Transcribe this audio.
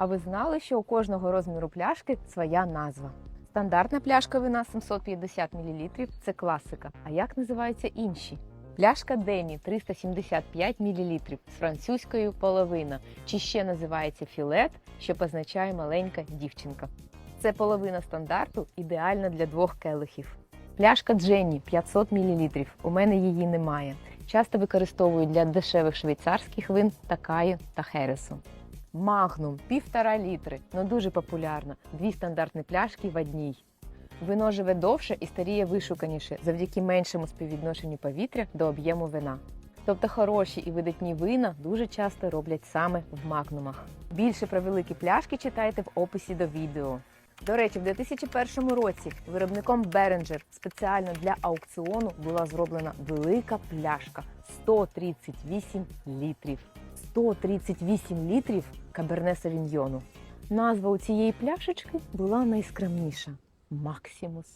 А ви знали, що у кожного розміру пляшки своя назва? Стандартна пляшка вина 750 мл – це класика. А як називаються інші? Пляшка Дені 375 мл з французькою половина, чи ще називається філет, що позначає маленька дівчинка. Це половина стандарту, ідеальна для двох келихів. Пляшка Дженні 500 мл. У мене її немає. Часто використовують для дешевих швейцарських вин Такаю та Хересу. Магнум півтора літри, ну дуже популярна. Дві стандартні пляшки в одній. Вино живе довше і старіє вишуканіше завдяки меншому співвідношенню повітря до об'єму вина. Тобто хороші і видатні вина дуже часто роблять саме в магнумах. Більше про великі пляшки читайте в описі до відео. До речі, в 2001 році виробником Behringer спеціально для аукціону була зроблена велика пляшка 138 літрів. 138 літрів каберне савіньйону. Назва у цієї пляшечки була найскромніша Максимус.